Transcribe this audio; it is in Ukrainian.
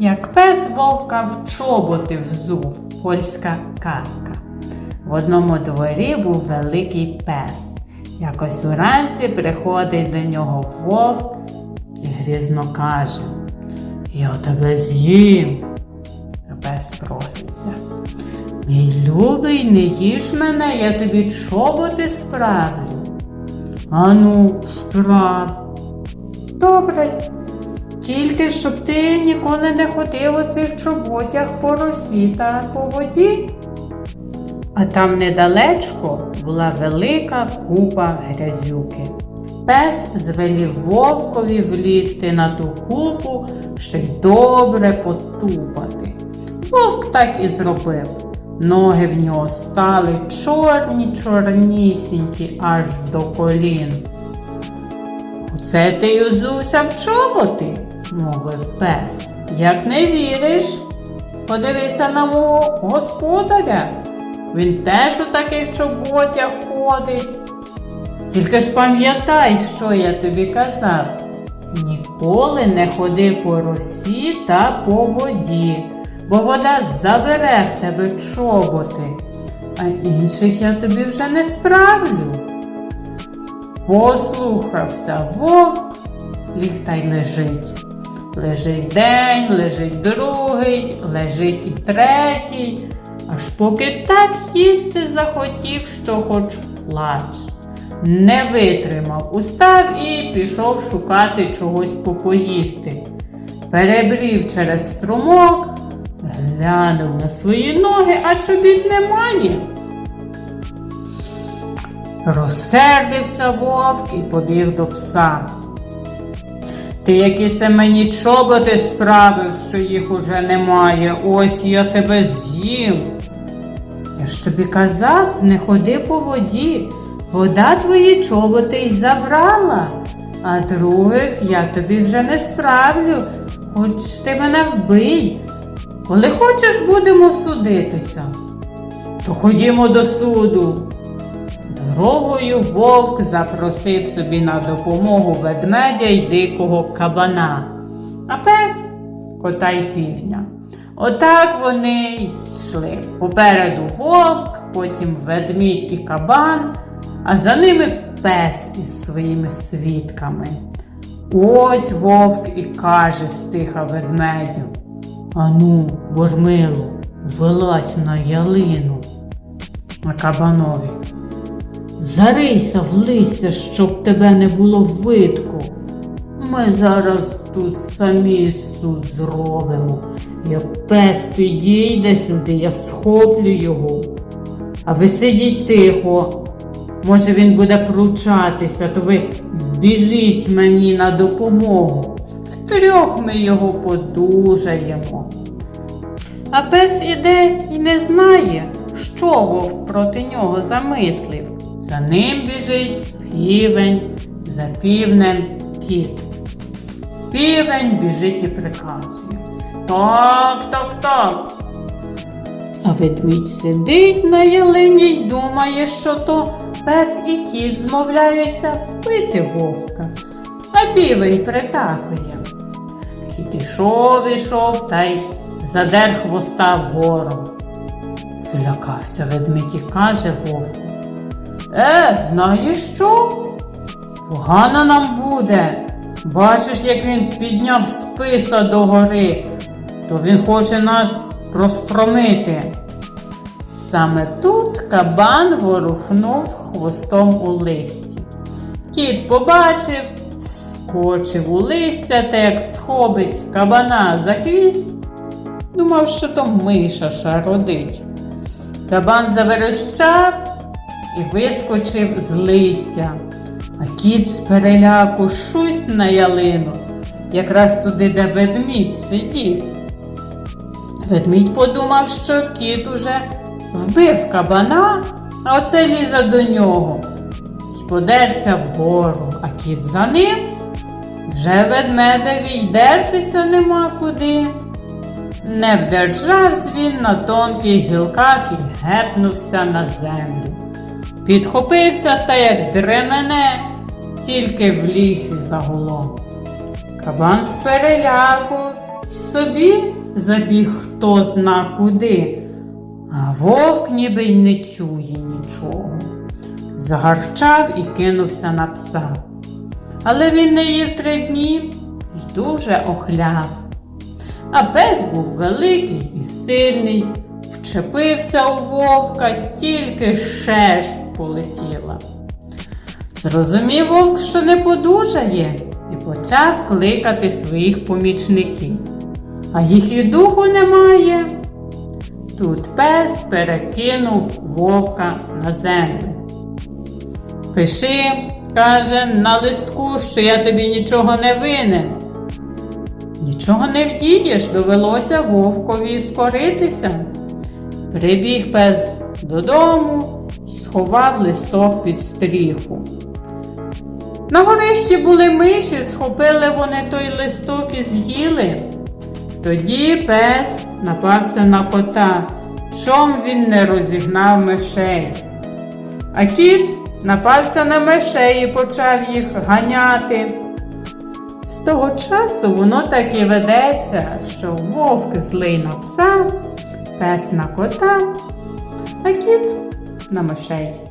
Як пес вовка в чоботи взув, польська казка. В одному дворі був великий пес. Якось уранці приходить до нього вовк і грізно каже: Я тебе з'їм. Пес проситься. Мій любий, не їж мене, я тобі чоботи справлю. Ану, справ. Добре. Тільки щоб ти ніколи не ходив у цих чоботях по росі та по воді. А там недалечко була велика купа грязюки. Пес звелів вовкові влізти на ту купу, ще й добре потупати. Вовк так і зробив. Ноги в нього стали чорні, чорнісінькі аж до колін. Оце ти й узувся в чоботи, мовив пес. Як не віриш, подивися на мого господаря. Він теж у таких чоботях ходить. Тільки ж пам'ятай, що я тобі казав. Ніколи не ходи по росі та по воді, бо вода забере в тебе чоботи, а інших я тобі вже не справлю. Послухався вовк, ліг та й лежить. Лежить день, лежить другий, лежить і третій, аж поки так їсти захотів, що хоч плач. Не витримав, устав і пішов шукати чогось попоїсти. Перебрів через струмок, глянув на свої ноги, а чобіт немає. Розсердився вовк і побіг до пса. Ти які це мені чоботи справив, що їх уже немає. Ось я тебе з'їв. Я ж тобі казав, не ходи по воді. Вода твої чоботи й забрала, а других я тобі вже не справлю, хоч ти мене вбий. Коли хочеш, будемо судитися. То ходімо до суду. Дорогою вовк запросив собі на допомогу ведмедя й дикого кабана, а пес кота й півня. Отак вони йшли. Попереду вовк, потім ведмідь і кабан, а за ними пес із своїми свідками. Ось вовк і каже стиха ведмедю. Ану, бормило, вилазь на ялину. А кабанові. Зарийся в листя, щоб тебе не було видко. Ми зараз тут самі суд зробимо. Як пес підійде сюди, я схоплю його. А ви сидіть тихо. Може він буде пручатися, то ви біжіть мені на допомогу. Втрьох ми його подужаємо. А пес іде і не знає, що вовк проти нього замислив. За ним біжить півень, за півнем кіт. Півень біжить і приказує. Так, так, так. А ведмідь сидить на ялині й думає, що то пес і кіт змовляються вбити вовка, а півень притакує. Кіт ішов, ішов та й задер хвоста вгору. Злякався ведмідь і каже вовку. Е, знаєш що? Погано нам буде. Бачиш, як він підняв списа до гори, то він хоче нас розстромити. Саме тут кабан ворухнув хвостом у листі. Кіт побачив, скочив у листя та як схобить кабана за хвіст, думав, що то миша шародить. Кабан заверещав і вискочив з листя. А кіт з переляку шусь на ялину, якраз туди, де ведмідь сидів. Ведмідь подумав, що кіт уже вбив кабана, а оце лізе до нього. І подерся вгору, а кіт за ним. Вже ведмедеві й дертися нема куди. Не вдержався він на тонких гілках і гепнувся на землю. Підхопився та як дремене, тільки в лісі загуло. Кабан з переляку собі забіг хто зна куди, а вовк ніби й не чує нічого. Загарчав і кинувся на пса. Але він не їв три дні й дуже охляв. А пес був великий і сильний, вчепився у вовка, тільки шерсть полетіла. Зрозумів вовк, що не подужає, і почав кликати своїх помічників. А їх і духу немає. Тут пес перекинув вовка на землю. Пиши, каже, на листку, що я тобі нічого не винен. Нічого не вдієш, довелося вовкові скоритися. Прибіг пес додому сховав листок під стріху. На горищі були миші, схопили вони той листок і з'їли. Тоді пес напався на кота, чом він не розігнав мишей. А кіт напався на мишей і почав їх ганяти. З того часу воно так і ведеться, що вовк злий на пса, пес на кота, а кіт на мишей.